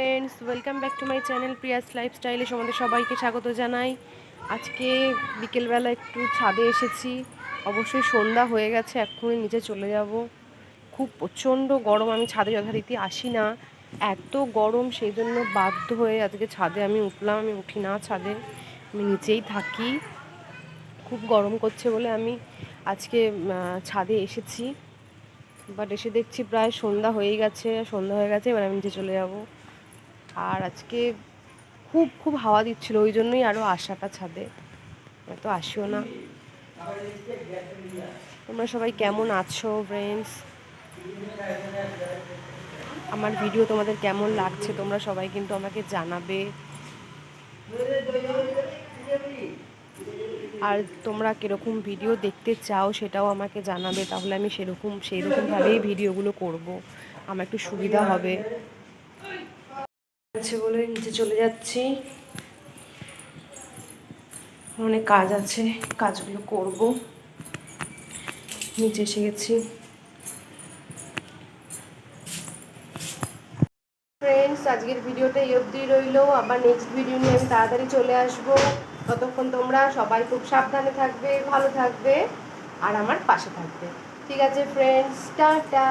Friends welcome back to my channel Prius লাইফস্টাইলে তোমাদের সবাইকে স্বাগত জানাই। আজকে বিকেলবেলা একটু ছাদে এসেছি। অবশ্যই সন্ধ্যা হয়ে গেছে, এক্ষুনি নিচে চলে যাব। খুব প্রচণ্ড গরম, আমি ছাদে যথারীতি আসি না। এত গরম, সেই জন্য বাধ্য হয়ে আজকে ছাদে আমি উঠলাম, আমি উঠি না ছাদে, আমি নিচেই থাকি। খুব গরম করছে বলে আমি আজকে ছাদে এসেছি। বাট এসে দেখছি প্রায় সন্ধ্যা হয়েই গেছে, সন্ধ্যা হয়ে গেছে, এবার আমি নিচে চলে যাব। আর আজকে খুব খুব হাওয়া দিচ্ছিল, ওই জন্যই আরও আশাটা ছাদে। এত আসিও না। তোমরা সবাই কেমন আছো ফ্রেন্ডস আমার ভিডিও তোমাদের কেমন লাগছে, তোমরা সবাই কিন্তু আমাকে জানাবে। আর তোমরা কীরকম ভিডিও দেখতে চাও সেটাও আমাকে জানাবে, তাহলে আমি সেরকম সেই রকমভাবেই ভিডিওগুলো করব। আমার একটু সুবিধা হবে। আছে বলে নিচে চলে যাচ্ছি। অনেক কাজ আছে, কাজগুলো করব। নিচে এসে গেছি। ফ্রেন্ডস আজকের ভিডিওটা এই অবধি রইল। আবার নেক্সট ভিডিও নিয়ে আমি তাড়াতাড়ি চলে আসব। ততক্ষণ তোমরা সবাই খুব সাবধানে থাকবে, ভালো থাকবে, আর আমার পাশে থাকবে। ঠিক আছে ফ্রেন্ডস টাটা!